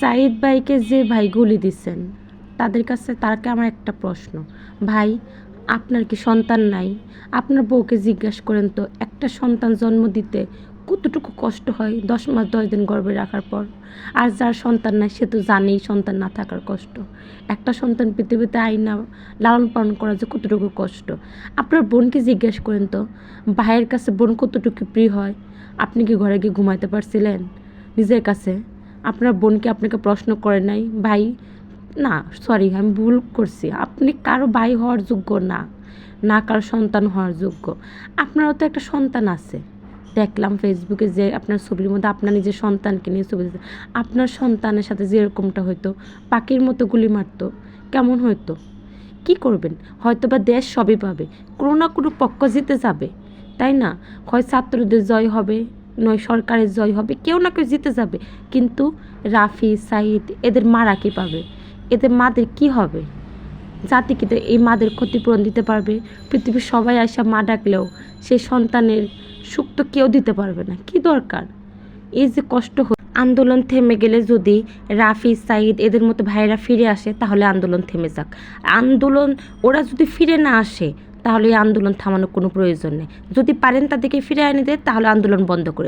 সাইদ ভাইকে যে ভাই গুলি দিচ্ছেন তাদের কাছে তাকে আমার একটা প্রশ্ন। ভাই, আপনার কি সন্তান নাই? আপনার বউকে জিজ্ঞাসা করেন তো, একটা সন্তান জন্ম দিতে কতটুকু কষ্ট হয় দশ মাস, দশ দিন গর্ভে রাখার পর? আর যার সন্তান নাই, সে তো জানেই সন্তান না থাকার কষ্ট। একটা সন্তান পৃথিবীতে আইনা লালন পালন করা যে কতটুকু কষ্ট। আপনার বোনকে জিজ্ঞেস করেন তো, ভাইয়ের কাছে বোন কতটুকু প্রিয় হয়? আপনি কি ঘরে গিয়ে ঘুমাইতে পারছিলেন? নিজের কাছে। আপনার বোনকে আপনাকে প্রশ্ন করে নাই, ভাই, না সরি আমি ভুল করছি। আপনি কারও ভাই হওয়ার যোগ্য না না কারও সন্তান হওয়ার যোগ্য। আপনারও তো একটা সন্তান আছে। দেখলাম ফেসবুকে যে আপনার ছবির মধ্যে আপনার নিজের সন্তানকে নিয়ে ছবি আপনার সন্তানের সাথে যেরকমটা হতো পাখির মতো গুলি মারতো, কেমন হতো কি করবেন? হয়তো বা দেশ সবই পাবে, কোনো না কোনো পক্ষ জিতে যাবে, তাই না? হয় ছাত্রদের জয় হবে নয়, সরকারের জয় হবে। কেউ না কেউ জিতে যাবে। কিন্তু রাফি সাইদ এদের মারা কী পাবে? এদের মাদের কি হবে? জাতি তো এই মাদের ক্ষতিপূরণ দিতে পারবে। পৃথিবীর সবাই আসা মা ডাকলেও সে সন্তানের সুখ তো কেউ দিতে পারবে না। কি দরকার? এই যে কষ্ট আন্দোলন থেমে গেলে যদি রাফি সাইদ এদের মতো ভাইয়েরা ফিরে আসে, তাহলে আন্দোলন থেমে যাক। আন্দোলন, ওরা যদি ফিরে না আসে, তাহলে এই আন্দোলন থামানোর কোনো প্রয়োজন নেই। যদি পারেন তাদেরকে ফিরে এনে দেয়, তাহলে আন্দোলন বন্ধ করে